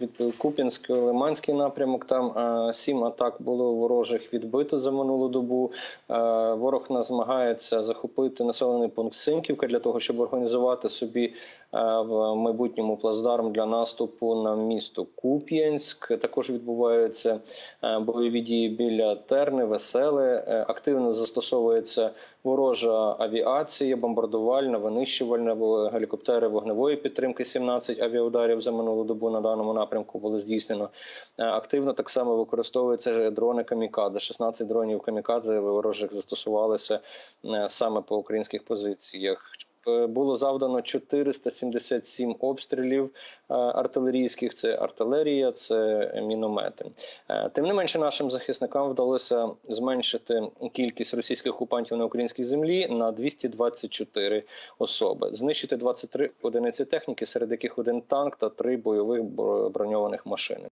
від Куп'янський, Лиманський напрямок. Там сім атак було ворожих відбито за минулу добу. Е, Ворог намагається захопити населений пункт Синківка для того, щоб організувати собі е, в майбутньому плацдарм для наступу на місто Куп'янськ. Також відбуваються е, бойові дії біля Терни, Веселе. Активно застосовується ворожа авіація, бомбардувальна, винищувальна, гелікоптери вогневої підтримки. 17 авіаударів за минулу добу на даному напрямку було здійснено. Е, Активно так само використовуються дрони камікадзе. 16 дронів камікадзе ворожих застосувалися е, саме по українських позиціях. Е, Було завдано 477 обстрілів е, артилерійських. Це артилерія, це міномети. Е, Тим не менше, нашим захисникам вдалося зменшити кількість російських окупантів на українській землі на 224 особи, знищити 23 одиниці техніки, серед яких один танк та три бойових бро- броньованих машини.